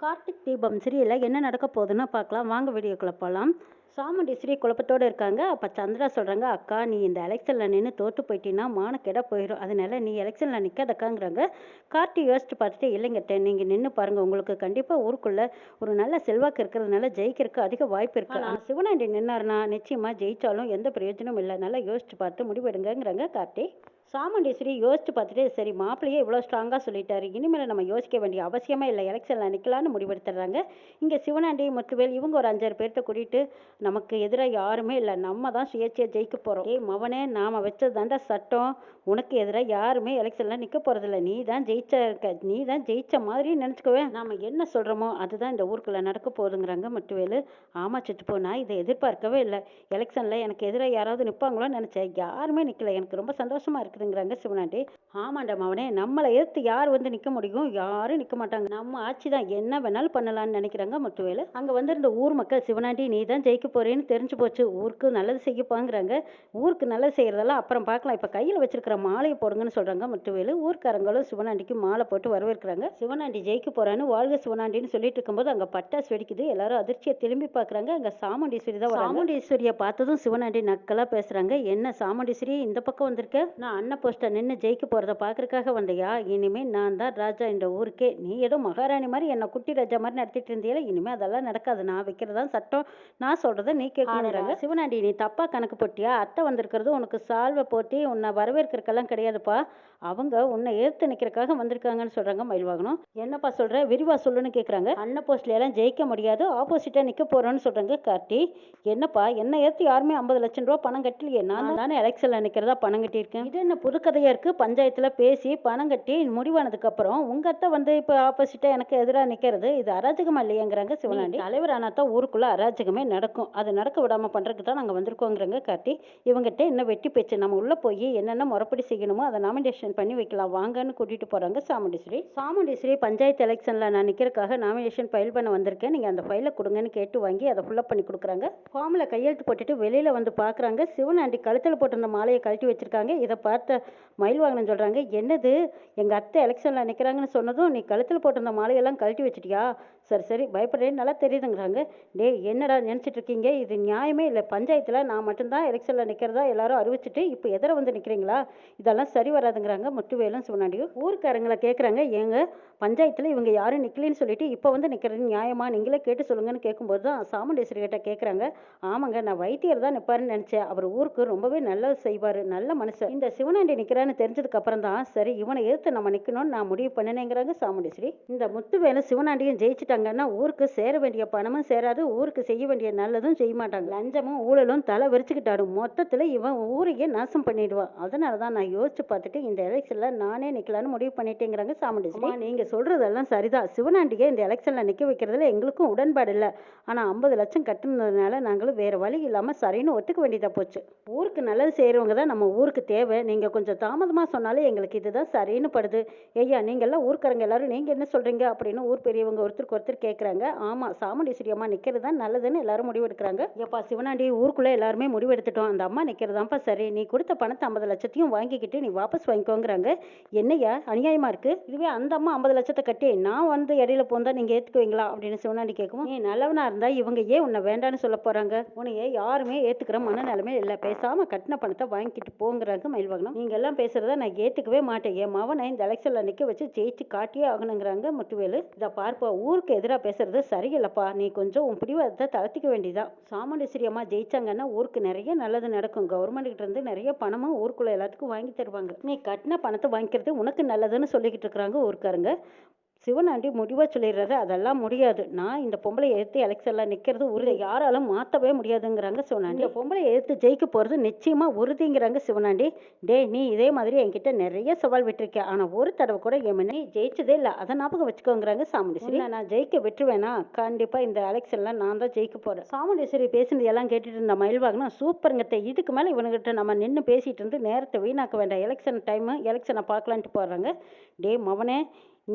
கார்த்திக் தீபம் சீரியலில் என்ன நடக்க போகுதுன்னு பார்க்கலாம். வாங்க வீடியோக்குள்ள போகலாம் சாமுண்டி ஸ்ரீ குழப்பத்தோடு இருக்காங்க. அப்போ சந்திரா சொல்கிறாங்க அக்கா நீ இந்த எலெக்ஷனில் நின்று தோற்று போயிட்டீங்கன்னா மானக்கெட போயிடும் அதனால நீ எலெக்ஷனில் நிற்காதக்காங்கிறாங்க கார்த்தி யோசிச்சு பார்த்துட்டு இல்லைங்கட்ட நீங்கள் நின்று பாருங்கள் உங்களுக்கு கண்டிப்பாக ஊருக்குள்ளே ஒரு நல்ல செல்வாக்கு இருக்கிறதுனால ஜெயிக்கிறதுக்கு அதிக வாய்ப்பு இருக்கு. ஆனால் சிவனாண்டி நின்னாருன்னா நிச்சயமாக ஜெயிச்சாலும் எந்த பிரயோஜனமும் இல்லை. நல்லா யோசிச்சு பார்த்து முடிவெடுங்கங்கிறாங்க கார்த்தி. சாமுண்டீஸ்வரி யோசிச்சு பார்த்துட்டு சரி மாப்பிள்ளையே இவ்வளோ ஸ்ட்ராங்காக சொல்லிட்டாரு. இனிமேல் நம்ம யோசிக்க வேண்டிய அவசியமே இல்லை. எலெக்ஷனில் நிற்கலான்னு முடிவெடுத்துடுறாங்க. இங்கே சிவனாண்டி முத்துவேல் இவங்க ஒரு அஞ்சாறு பேர்த்த கூட்டிகிட்டு நமக்கு எதிராக யாருமே இல்லை. நம்ம தான் சுயேட்சையாக ஜெயிக்க போகிறோம் ஏய் மவனே நாம் வச்சது தாண்டா சட்டம். உனக்கு எதிராக யாருமே எலெக்ஷனில் நிற்க போகிறதில்ல நீ தான் ஜெயிச்ச இருக்க நீ தான் ஜெயிச்ச மாதிரி நினச்சிக்கவே. நாம் என்ன சொல்கிறோமோ அதுதான் இந்த ஊருக்குள்ளே நடக்க போகுதுங்கிறாங்க முத்துவேலு. ஆமாம் சிட்டுப்போ நான் இதை எதிர்பார்க்கவே இல்லை. எலெக்ஷனில் எனக்கு எதிராக யாராவது நிற்பாங்களோன்னு நினச்சேன். யாருமே நிற்கல எனக்கு ரொம்ப சந்தோஷமாக இருக்குது. நடக்குதுங்கிறாங்க சிவனாண்டி. ஆமாண்டா மவனே நம்மளை எதிர்த்து யார் வந்து நிற்க முடியும்? யாரும் நிற்க மாட்டாங்க. நம்ம ஆட்சி தான். என்ன வேணாலும் பண்ணலாம்னு நினைக்கிறாங்க முத்துவேலு. அங்கே வந்திருந்த ஊர் மக்கள் சிவனாண்டி நீ தான் ஜெயிக்க போறேன்னு தெரிஞ்சு போச்சு. ஊருக்கு நல்லது செய்யப்பாங்கிறாங்க. ஊருக்கு நல்லது செய்கிறதெல்லாம் அப்புறம் பார்க்கலாம். இப்போ கையில் வச்சிருக்கிற மாலையை போடுங்கன்னு சொல்கிறாங்க முத்துவேலு. ஊர்க்காரங்களும் சிவனாண்டிக்கு மாலை போட்டு வரவேற்கிறாங்க. சிவனாண்டி ஜெயிக்க போகிறான்னு வாழ்க சிவனாண்டின்னு சொல்லிட்டு இருக்கும்போது அங்கே பட்டாசு வெடிக்குது. எல்லாரும் அதிர்ச்சியை திரும்பி பார்க்குறாங்க. அங்கே சாமுண்டீஸ்வரி தான் சாமுண்டீஸ்வரியை பார்த்ததும் சிவனாண்டி நக்கலாக பேசுகிறாங்க என்ன சாமுண்டீஸ்வரி இந்த பக்கம் வந்திருக்க? நான் அண்ணன் போஸ்டர் நின்று ஜெயிக்க போகிறத பார்க்கறதுக்காக வந்தியா? இனிமே நான் தான் ராஜா இந்த ஊருக்கே. நீ ஏதோ மகாராணி மாதிரி என்னை குட்டி ராஜா மாதிரி நடத்திட்டு இருந்தியல இனிமே அதெல்லாம் நடக்காது. நான் வைக்கிறதா சட்டம். நான் சொல்றதை நீ கேட்கணுங்கிறாங்க சிவனாண்டி நீ தப்பா கணக்கு போட்டியா? அத்தை வந்திருக்கிறது உனக்கு சால்வை போட்டி உன்னை வரவேற்கிறதுக்கெல்லாம் கிடையாதுப்பா. அவங்க உன்னை ஏற்று நிற்கிறக்காக வந்திருக்காங்கன்னு சொல்றாங்க மயில்வாகனம் என்னப்பா சொல்ற? விரிவா சொல்லுன்னு கேட்குறாங்க அண்ணன் போஸ்ட்ல எல்லாம் ஜெயிக்க முடியாது. ஆப்போசிட்டா நிற்க போறோன்னு சொல்றாங்க கார்த்தி. என்னப்பா? என்ன ஏற்று யாருமே ஐம்பது லட்சம் ரூபா பணம் கட்டலையே. நான் தானே எலெக்ஷனில் நிற்கிறதா பணம் கட்டியிருக்கேன்? இது என்ன புது கதையாக இருக்குது பஞ்சாயத்தில் பேசி பணம் கட்டி முடிவானதுக்கு அப்புறம் உங்க அத்தை வந்து இப்போ ஆப்போசிட்டாக எனக்கு எதிராக நிற்கிறது இது அராஜகமா இல்லையாங்கிறாங்க சிவனாண்டி. தலைவர் ஆனால் தான் ஊருக்குள்ளே அராஜகமே நடக்கும். அது நடக்க விடாமல் பண்ணுறதுக்கு தான் நாங்கள் வந்திருக்கோங்கிறாங்க கார்த்தி. இவங்ககிட்ட என்ன வெட்டி பேச்சு நம்ம உள்ளே போய் என்னென்ன முறைப்படி செய்யணுமோ அதை நாமினேஷன் பண்ணி வைக்கலாம் வாங்கன்னு கூட்டிகிட்டு போகிறாங்க சாமுண்டீஸ்வரி. சாமுண்டீஸ்வரி பஞ்சாயத்து எலெக்ஷனில் நான் நிற்கிறதுக்காக நாமினேஷன் ஃபைல் பண்ண வந்திருக்கேன். நீங்கள் அந்த ஃபைலை கொடுங்கன்னு கேட்டு வாங்கி அதை ஃபுல்லப் பண்ணி கொடுக்குறாங்க. ஃபார்மில் கையெழுத்து போட்டுட்டு வெளியில் வந்து பார்க்குறாங்க சிவனாண்டி கழுத்தில் போட்டிருந்த மாலையை கழட்டி வச்சிருக்காங்க. இதை பார்த்த அத்தை மயில் வாங்கினு சொல்கிறாங்க என்னது? எங்கள் அத்தை எலெக்ஷனில் நிற்கிறாங்கன்னு சொன்னதும் நீ கழுத்தில் போட்டிருந்த மாலையெல்லாம் கழட்டி வச்சிட்டியா? சரி சரி பயப்படுறேன்னு நல்லா தெரியுதுங்கிறாங்க. டேய் என்னடா நினச்சிட்டு இருக்கீங்க? இது நியாயமே இல்லை. பஞ்சாயத்தில் நான் மட்டும்தான் எலெக்ஷனில் நிற்கிறதா எல்லாரும் அறிவிச்சிட்டு இப்போ எதிர வந்து நிற்கிறீங்களா இதெல்லாம் சரி வராதுங்கிறாங்க முட்டுவேலும் சிவனாண்டியும் ஊருக்காரங்களை கேட்குறாங்க ஏங்க பஞ்சாயத்தில் இவங்க யாரும் நிற்கலன்னு சொல்லிட்டு இப்போ வந்து நிற்கிறது நியாயமா? நீங்களே கேட்டு சொல்லுங்கன்னு கேட்கும்போது தான் சாமுண்டேஸ்வரி கிட்ட கேட்குறாங்க ஆமாங்க நான் வைத்தியர் தான் நிற்பாருன்னு நினச்சேன். அவர் ஊருக்கு ரொம்பவே நல்லது செய்வார். நல்ல மனுஷன். இந்த சிவனாண்டி நிற்கிறான்னு தெரிஞ்சதுக்கு அப்புறம் தான் சரி இவனை எதிர்த்து நம்ம நிற்கணும்னு நான் முடிவு பண்ணினேங்கிறாங்க சாமுண்டேஸ்வரி. இந்த முத்துவேலும் சிவனாண்டியும் ஜெயிச்சிட்டாங்கன்னா ஊருக்கு சேர வேண்டிய பணமும் சேராது ஊருக்கு செய்ய வேண்டிய நல்லதும் செய்ய மாட்டாங்க. லஞ்சமும் ஊழலும் தலை விரிச்சுக்கிட்டாடும் மொத்தத்தில் இவன் ஊரையே நாசம் பண்ணிடுவான் அதனால தான் நான் யோசிச்சு பார்த்துட்டு இந்த எலெக்ஷனில் நானே நிற்கலான்னு முடிவு பண்ணிட்டேங்கிறாங்க சாமுண்டேஸ்வரி. நீங்கள் சொல்கிறதெல்லாம் சரிதான். சிவனாண்டியை இந்த எலெக்ஷனில் நிற்க வைக்கிறதுல எங்களுக்கும் உடன்பாடு இல்லை. ஆனால் ஐம்பது லட்சம் கட்டுனதுனால நாங்களும் வேறு வழி இல்லாமல் சரின்னு ஒத்துக்க வேண்டியதாக போச்சு. ஊருக்கு நல்லது செய்கிறவங்க தான் நம்ம ஊருக்கு தேவை. நீங்கள் கொஞ்சம் தாமதமாக சொன்னாலே எங்களுக்கு இதுதான் சரின்னு படுது. ஐயா நீங்கள்லாம் ஊர்க்காரங்க எல்லாரும் நீங்கள் என்ன சொல்கிறீங்க அப்படின்னு ஊர் பெரியவங்க ஒருத்தருக்கு ஒருத்தர் கேட்குறாங்க ஆமாம் சாமுண்டீஸ்வரி அம்மா நிற்கிறது தான் நல்லதுன்னு எல்லாரும் முடிவெடுக்கிறாங்க எப்பா சிவனாண்டி ஊருக்குள்ளே எல்லாருமே முடிவெடுத்துட்டோம் அந்த அம்மா நிற்கிறதாப்பா சரி. நீ கொடுத்த பணத்தை ஐம்பது லட்சத்தையும் வாங்கிக்கிட்டு நீ வாபஸ் வாங்கிக்கோங்கிறாங்க. என்னய்யா அநியாயமாக இருக்குது இதுவே அந்த அம்மா ஐம்பது லட்சத்தை கட்டி நான் வந்து இடையில போந்தால் நீங்கள் ஏற்றுக்குவீங்களா அப்படின்னு சிவனாண்டி கேட்கும் நீ நல்லவனாக இருந்தால் இவங்க ஏன் உன்னை வேண்டான்னு சொல்ல போகிறாங்க உன்னையே யாருமே ஏற்றுக்கிற மனநிலைமை இல்லை. பேசாமல் கட்டின பணத்தை வாங்கிக்கிட்டு போங்கிறாங்க மயில்வாகனம். நீங்கள் எல்லாம் பேசுகிறத நான் ஏற்றுக்கவே மாட்டேன். என் மவனை இந்த எலெக்ஷனில் நிற்க வச்சு ஜெயிச்சு காட்டியே ஆகணுங்கிறாங்க முத்துவேலு. இதை பார்ப்பா ஊருக்கு எதிராக பேசுறது சரியில்லைப்பா. நீ கொஞ்சம் உன் பிடிவாதத்தை தளர்த்திக்க வேண்டியதான் சாமுண்டேஸ்வரி அம்மா ஜெயிச்சாங்கன்னா ஊருக்கு நிறைய நல்லது நடக்கும். கவர்மெண்ட் கிட்ட இருந்து நிறைய பணமும் ஊருக்குள்ள எல்லாத்துக்கும் வாங்கி தருவாங்க. நீ கட்டின பணத்தை வாங்கிக்கிறது உனக்கு நல்லதுன்னு சொல்லிக்கிட்டு இருக்கிறாங்க ஊருக்காரங்க. சிவனாண்டி முடிவாக சொல்லிடுறாரு அதெல்லாம் முடியாது. நான் இந்த பொம்பளை எதிர்த்து எலெக்ஷனில் நிற்கிறது உறுதி. யாராலும் மாற்றவே முடியாதுங்கிறாங்க சிவனாண்டி இந்த பொம்பளை எதிர்த்து ஜெயிக்க போகிறது நிச்சயமாக உறுதிங்கிறாங்க சிவனாண்டி டேய் நீ இதே மாதிரி என்கிட்ட நிறைய சவால் விட்டுருக்க. ஆனால் ஒரு தடவை கூட என் முன்னே ஜெயிச்சதே இல்லை. அதை ஞாபகம் வச்சுக்கோங்கிறாங்க சாமுண்டீஸ்வரி. நான் ஜெயிக்க விட்டுருவேனா? கண்டிப்பாக இந்த எலெக்ஷனில் நான் தான் ஜெயிக்க போகிறேன் சாமுண்டீஸ்வரி பேசினது எல்லாம் கேட்டுட்டு இருந்த மயில்வாகனா சூப்பருங்கத்தை இதுக்கு மேலே இவனுக்கிட்ட நம்ம நின்று பேசிட்டு இருந்து நேரத்தை வீணாக்க வேண்டாம். எலெக்ஷன் டைமு எலெக்ஷனை பார்க்கலான்ட்டு போடுறாங்க டே மவனே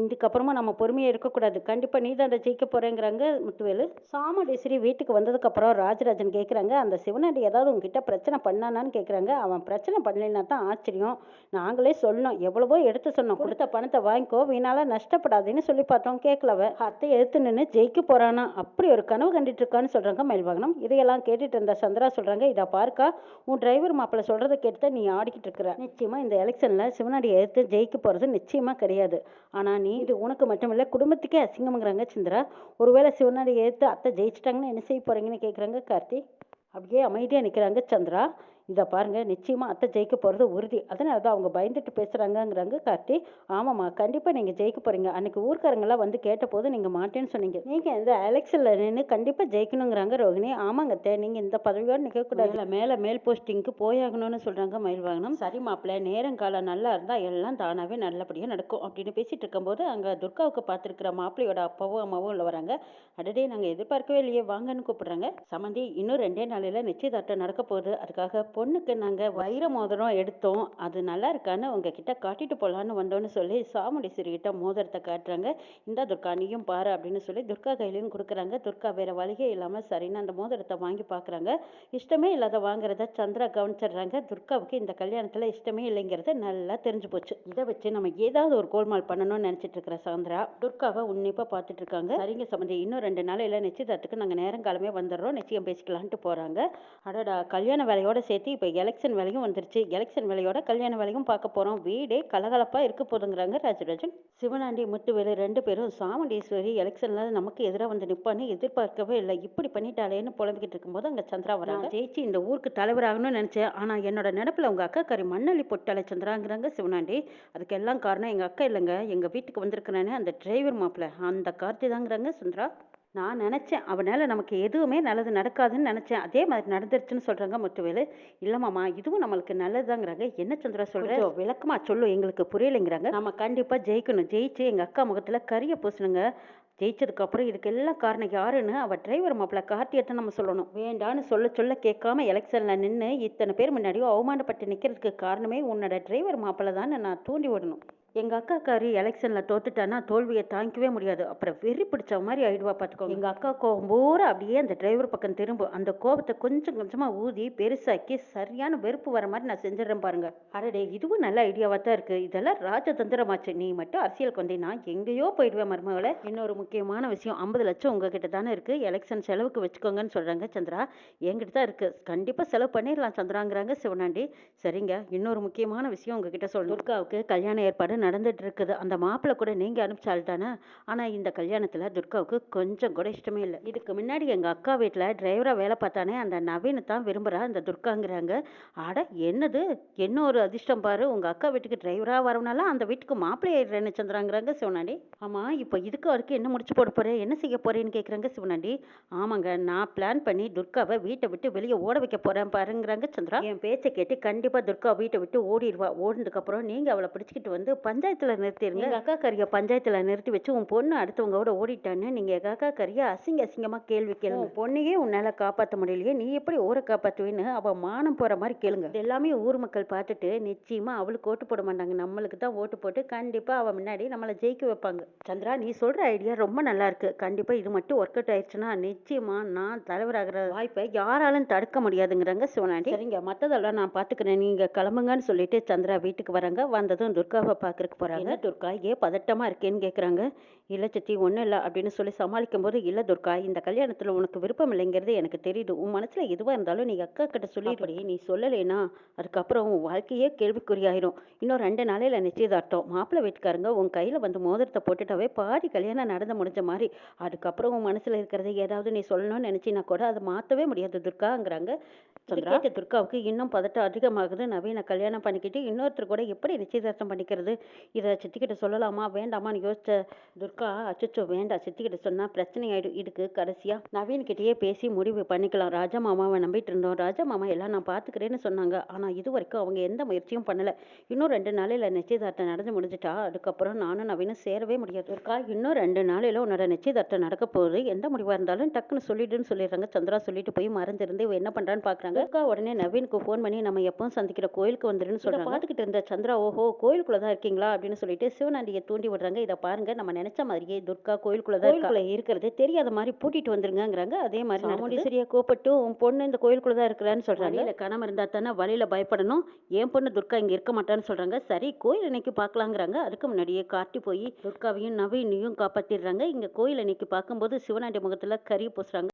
இதுக்கப்புறமா நம்ம பொறுமையாக இருக்கக்கூடாது. கண்டிப்பாக நீ தான் அதை ஜெயிக்க போகிறேங்கிறாங்க முத்துவேலு. சாமுண்டீஸ்வரி வீட்டுக்கு வந்ததுக்கப்புறம் ராஜராஜன் கேட்குறாங்க அந்த சிவனடி ஏதாவது உங்ககிட்ட பிரச்சனை பண்ணானான்னு கேட்குறாங்க அவன் பிரச்சனை பண்ணலைன்னா தான் ஆச்சரியம். நாங்களே சொன்னோம் எவ்வளவோ எடுத்து சொன்னோம். கொடுத்த பணத்தை வாங்கிக்கோ. வீணால நஷ்டப்படாதுன்னு சொல்லி பார்த்தோம். கேட்கலவ அத்தை எடுத்து நின்று ஜெயிக்க போகிறானா அப்படி ஒரு கனவு கண்டுட்டு இருக்கான்னு சொல்கிறாங்க மயில்வாகனம். இதையெல்லாம் கேட்டுட்டு இருந்த சந்திரா சொல்கிறாங்க இதை பார்க்கா. உன் டிரைவர் மாப்பிள்ளை சொல்கிறத கேட்டு நீ ஆடிக்கிட்டு இருக்கிற. நிச்சயமாக இந்த எலெக்ஷனில் சிவனடி எடுத்து ஜெயிக்க போகிறது நிச்சயமாக கிடையாது. ஆனால் பண்ணி இது உனக்கு மட்டுமில்ல குடும்பத்துக்கே அசிங்கம்ங்கிறாங்க சந்திரா. ஒருவேளை சிவனாடி ஏற்று அத்தை ஜெயிச்சிட்டாங்கன்னு என்ன செய்ய போகிறீங்கன்னு கேட்குறாங்க கார்த்தி. அப்படியே அமைதியாக நிற்கிறாங்க சந்திரா. இதை பாருங்க நிச்சயமாக அத்தை ஜெயிக்க போகிறது உறுதி. அதனால தான் அவங்க பயந்துட்டு பேசுகிறாங்கங்கிறாங்க கார்த்தி. ஆமாம்மா கண்டிப்பாக நீங்கள் ஜெயிக்க போகிறீங்க அன்னைக்கு ஊர்க்காரங்கெல்லாம் வந்து கேட்டபோது நீங்கள் மாட்டேன்னு சொன்னீங்க. நீங்கள் இந்த எலெக்ஷனில் நின்று கண்டிப்பாக ஜெயிக்கணுங்கிறாங்க ரோகிணி. ஆமாங்க அத்தை நீங்கள் இந்த பதவியோடு நிற்கக்கூடாது இல்லை மேலே மேல் போஸ்டிங்க்கு போயாகணும்னு சொல்கிறாங்க மயில் வாகனம். சரி மாப்பிள்ளை நேரம் காலம் நல்லா இருந்தால் எல்லாம் தானாகவே நல்லபடியாக நடக்கும் அப்படின்னு பேசிட்டு இருக்கும்போது அங்கே துர்காவுக்கு பார்த்துருக்கிற மாப்பிள்ளையோட அப்பாவும் அம்மாவும் உள்ள வராங்க. அடடே நாங்கள் எதிர்பார்க்கவே இல்லையே வாங்கன்னு கூப்பிடுறாங்க. சமந்தி இன்னும் ரெண்டே நாளையில் நிச்சயதார்த்தம் நடக்க போகுது. அதுக்காக பொண்ணுக்கு நாங்கள் வைர மோதிரம் எடுத்தோம். அது நல்லா இருக்கான்னு உங்ககிட்ட காட்டிட்டு போகலான்னு வந்தோன்னு சொல்லி சாமுண்டீஸ்வரி கிட்ட மோதிரத்தை காட்டுறாங்க. இந்த துர்கா நீயும் பாரு அப்படின்னு சொல்லி துர்கா கையிலையும் கொடுக்குறாங்க. துர்கா வேற வழியே இல்லாமல் சரின்னு அந்த மோதிரத்தை வாங்கி பார்க்குறாங்க இஷ்டமே இல்லாத வாங்குறத சந்திரா கவனிச்சிடுறாங்க. துர்காவுக்கு இந்த கல்யாணத்தில் இஷ்டமே இல்லைங்கிறது நல்லா தெரிஞ்சு போச்சு. இதை வச்சு நம்ம ஏதாவது ஒரு கோல்மால் பண்ணணும்னு நினச்சிட்டு இருக்கிற சந்திரா துர்காவை உன்னிப்பாக பார்த்துட்டு இருக்காங்க. சரிங்க சம்பந்தி இன்னும் ரெண்டு நாளையில் நிச்சயதார்த்துக்கு நாங்கள் நேரம் காலமே வந்துடுறோம். நிச்சயம் பேசிக்கலான்ட்டு போகிறாங்க அடடா கல்யாண வேலையோட சேர்த்து இப்போ எலெக்ஷன் வேலையும் வந்துருச்சு. எலெக்ஷன் வேலையோட கல்யாண வேலையும் பார்க்க போகிறோம் வீடே கலகலப்பாக இருக்க போதுங்கிறாங்க ராஜராஜன். சிவனாண்டி முத்துவேலு ரெண்டு பேரும் சாமுண்டீஸ்வரி எலெக்ஷனில் நமக்கு எதிராக வந்து நிற்பான்னு எதிர்பார்க்கவே இல்லை. இப்படி பண்ணிட்டாளேன்னு புலம்பிக்கிட்டு இருக்கும்போது அங்கே சந்திரா வராங்க. ஜெயிச்சு இந்த ஊருக்கு தலைவராகணும்னு நினச்சேன். ஆனால் என்னோட நினப்பில் உங்கள் அக்கா கறி மண்ணள்ளி பொட்டாளே சந்திராங்கிறாங்க சிவனாண்டி. அதுக்கு எல்லாம் காரணம் எங்கள் அக்கா இல்லைங்க. எங்கள் வீட்டுக்கு வந்திருக்கிறேன்னு அந்த டிரைவர் மாப்பிள்ளை. அந்த கார்த்தி தாங்கிறாங்க சந்திரா. நான் நினச்சேன். அவனால நமக்கு எதுவுமே நல்லது நடக்காதுன்னு நினச்சேன். அதே மாதிரி நடந்துருச்சுன்னு சொல்கிறாங்க முத்துவேலு. இல்லைம்மாம்மா இதுவும் நம்மளுக்கு நல்லதுதாங்கிறாங்க. என்ன சந்திரா சொல்கிறேன் விளக்கமா சொல்லு எங்களுக்கு புரியலைங்கிறாங்க. நம்ம கண்டிப்பாக ஜெயிக்கணும். ஜெயிச்சு எங்கள் அக்கா முகத்தில் கரிய பூசணுங்க. ஜெயிச்சதுக்கப்புறம் இதுக்கு எல்லாம் காரணம் யாருன்னு அவள் டிரைவர் மாப்பிள்ள கார்த்தியத்தை நம்ம சொல்லணும். வேண்டான்னு சொல்ல சொல்ல கேட்காம எலெக்ஷனில் நின்று இத்தனை பேர் முன்னாடியும் அவமானப்பட்டு நிற்கிறதுக்கு காரணமே உன்னோட டிரைவர் மாப்பிள்ள தான் நான் தூண்டி விடணும் எங்கள் அக்காக்காரி எலெக்ஷனில் தோத்துட்டானா தோல்வியை தாங்கிக்கவே முடியாது. அப்புறம் வெறி பிடிச்ச மாதிரி ஆயிடுவா பார்த்துக்கோ எங்கள் அக்கா கோபம் பூரா அப்படியே அந்த டிரைவர் பக்கம் திரும்பும். அந்த கோபத்தை கொஞ்சம் கொஞ்சமாக ஊதி பெருசாக்கி சரியான வெறுப்பு வர மாதிரி நான் செஞ்சிடறேன் பாருங்க. அடடே இதுவும் நல்ல ஐடியாவாக தான் இருக்குது இதெல்லாம் ராஜதந்திரமாச்சு. நீ மட்டும் அரசியலுக்கு வந்தீங்கன்னா எங்கேயோ போயிடுவேன் மருமகளை. இன்னொரு முக்கியமான விஷயம் ஐம்பது லட்சம் உங்ககிட்ட தானே இருக்குது எலெக்ஷன் செலவுக்கு வச்சுக்கோங்கன்னு சொல்கிறாங்க சந்திரா. என்கிட்ட தான் இருக்குது கண்டிப்பாக செலவு பண்ணிடலாம் சந்திராங்கிறாங்க சிவனாண்டி. சரிங்க இன்னொரு முக்கியமான விஷயம் உங்ககிட்ட சொல்லணும். துர்காவுக்கு கல்யாண ஏற்பாடு நடந்துட்டு இருக்குது அந்த மாப்பிள்ளை கூட நீங்கள் அனுப்பிச்சால் தானே? ஆனால் இந்த கல்யாணத்தில் துர்காவுக்கு கொஞ்சம் கூட இஷ்டமே இல்லை. இதுக்கு முன்னாடி எங்கள் அக்கா வீட்டில் டிரைவராக வேலை பார்த்தானே அந்த நவீனை தான் விரும்புகிறா அந்த துர்காங்கிறாங்க. ஆட என்னது? என்ன ஒரு அதிர்ஷ்டம் பாரு? உங்கள் அக்கா வீட்டுக்கு டிரைவராக வரவனால அந்த வீட்டுக்கு மாப்பிள்ளை ஆயிடுறேன்னு சந்திராங்கிறாங்க சிவனாண்டி. ஆமாம் இப்போ இதுக்கு வரைக்கும் என்ன முடிச்சு போட போகிறேன் என்ன செய்ய போகிறேன்னு கேட்குறாங்க சிவனாண்டி. ஆமாங்க நான் பிளான் பண்ணி துர்காவை வீட்டை விட்டு வெளியே ஓட வைக்க போகிறேன் பாருங்கிறாங்க சந்திரா. என் பேச்சை கேட்டு கண்டிப்பாக துர்கா வீட்டை விட்டு ஓடிடுவா. ஓடினதுக்கப்புறம் நீங்கள் அவளை பிடிச்சிக்கிட்டு வந்து பஞ்சாயத்தில் நிறுத்திடுங்க எங்கள் அக்கா கறியை பஞ்சாயத்தில் நிறுத்தி வச்சு உன் பொண்ணு அடுத்தவங்களோட ஓடிட்டான்னு நீங்கள் எங்கள் அக்கா கறியை அசிங்க அசிங்கமாக கேள்வி கேளுங்க. உன் பொண்ணையே உன்னால் காப்பாற்ற முடியலையே நீ எப்படி ஊரை காப்பாற்றுவேன்னு அவள் மானம் போகிற மாதிரி கேளுங்க. எல்லாமே ஊர் மக்கள் பார்த்துட்டு நிச்சயமாக அவளுக்கு ஓட்டு போட மாட்டாங்க. நம்மளுக்கு தான் ஓட்டு போட்டு கண்டிப்பாக அவள் முன்னாடி நம்மளை ஜெயிக்க வைப்பாங்க. சந்திரா நீ சொல்கிற ஐடியா ரொம்ப நல்லா இருக்கு. கண்டிப்பாக இது மட்டும் ஒர்க் அவுட் ஆயிடுச்சுன்னா நிச்சயமாக நான் தலைவராகிற வாய்ப்பை யாராலும் தடுக்க முடியாதுங்கிறாங்க சிவனாண்டி. சரிங்க. மற்றதெல்லாம் நான் பார்த்துக்கிறேன். நீங்கள் கிளம்புங்கன்னு சொல்லிட்டு சந்திரா வீட்டுக்கு வராங்க. வந்ததும் துர்காவை பார்க்கறக்கு போகிறாங்க துர்கா ஏன் பதட்டமாக இருக்கேன்னு கேட்குறாங்க இல்லை சித்தி ஒன்றும் இல்லை அப்படின்னு சொல்லி சமாளிக்கும் போது இல்லை துர்கா இந்த கல்யாணத்தில் உனக்கு விருப்பம் இல்லைங்கிறது எனக்கு தெரியுது. உன் மனசில் எதுவாக இருந்தாலும் நீ அக்கா கிட்ட சொல்லிப்படி நீ சொல்லலைன்னா அதுக்கப்புறம் உன் வாழ்க்கையே கேள்விக்குறியாயிரும். இன்னும் ரெண்டு நாளையில் நிச்சயதார்த்தம். மாப்பிள்ளை வீட்டுக்காரங்க உன் கையில் வந்து மோதிரத்தை போட்டுட்டாவே பாதி கல்யாணம் நடந்து முடிஞ்ச மாதிரி. அதுக்கப்புறம் உன் மனசில் இருக்கிறது ஏதாவது நீ சொல்லணும்னு நினச்சினா கூட அதை மாற்றவே முடியாது துர்காங்கிறாங்க. கேட்ட துர்காவுக்கு இன்னும் பதட்டம் அதிகமாகுது. நவீன கல்யாணம் பண்ணிக்கிட்டு இன்னொருத்தர் கூட எப்படி நிச்சயதார்த்தம் பண்ணிக்கிறது? இதை சித்திக்கிட்ட சொல்லலாமா? வேண்டாமான்னு யோசிச்ச துர்கா அச்சச்சோ வேண்டாம் சித்திக்கிட்ட சொன்னால் பிரச்சனை ஆயிடும் இதுக்கு கடைசியாக நவீன்கிட்டயே பேசி முடிவு பண்ணிக்கலாம். ராஜா மாமாவை நம்பிட்டு இருந்தோம். ராஜா மாமா எல்லாம் நான் பார்த்துக்கிறேன்னு சொன்னாங்க. ஆனால் இது வரைக்கும் அவங்க எந்த முயற்சியும் பண்ணலை. இன்னும் ரெண்டு நாளையில் நிச்சயதார்த்தம் நடந்து முடிஞ்சிட்டா அதுக்கப்புறம் நானும் நவீனும் சேரவே முடியாது. துர்கா இன்னும் ரெண்டு நாளையில் உன்னோட நிச்சயதார்த்தம் நடக்க போகுது. எந்த முடிவாக இருந்தாலும் டக்குன்னு சொல்லிடுன்னு சொல்லிடுறாங்க. சந்திரா சொல்லிட்டு போய் மறந்துருந்து இவ என்ன பண்ணுறான்னு பார்க்குறாங்க துர்கா உடனே நவீனுக்கு ஃபோன் பண்ணி நம்ம எப்பவும் சந்திக்கிற கோயிலுக்கு வந்துருன்னு சொல்கிறாங்க பார்த்துக்கிட்டு இருந்த சந்திரா ஓஹோ கோயிலுக்குள்ளே தான் இருக்கீங்க மாட்டீங்களா அப்படின்னு சொல்லிட்டு சிவனாண்டியை தூண்டி விடுறாங்க. இதை பாருங்க நம்ம நினைச்ச மாதிரியே துர்கா கோயிலுக்குள்ள தான் கோயிலுக்குள்ள இருக்கிறது. தெரியாத மாதிரி பூட்டிட்டு வந்துருங்கங்கிறாங்க. அதே மாதிரி சாமுண்டீஸ்வரியை கூப்பிட்டு உன் பொண்ணு இந்த கோயிலுக்குள்ள தான் இருக்கிறான்னு சொல்றாங்க. இல்ல கணம் இருந்தா தானே வழியில பயப்படணும். என் பொண்ணு துர்கா இங்க இருக்க மாட்டான்னு சொல்றாங்க. சரி கோயில் இன்னைக்கு பார்க்கலாங்கிறாங்க. அதுக்கு முன்னாடியே காட்டி போய் துர்காவையும் நவீனையும் காப்பாத்திடுறாங்க. இங்க கோயில் இன்னைக்கு பார்க்கும்போது சிவனாண்டி முகத்துல கறி பூசுறாங்க.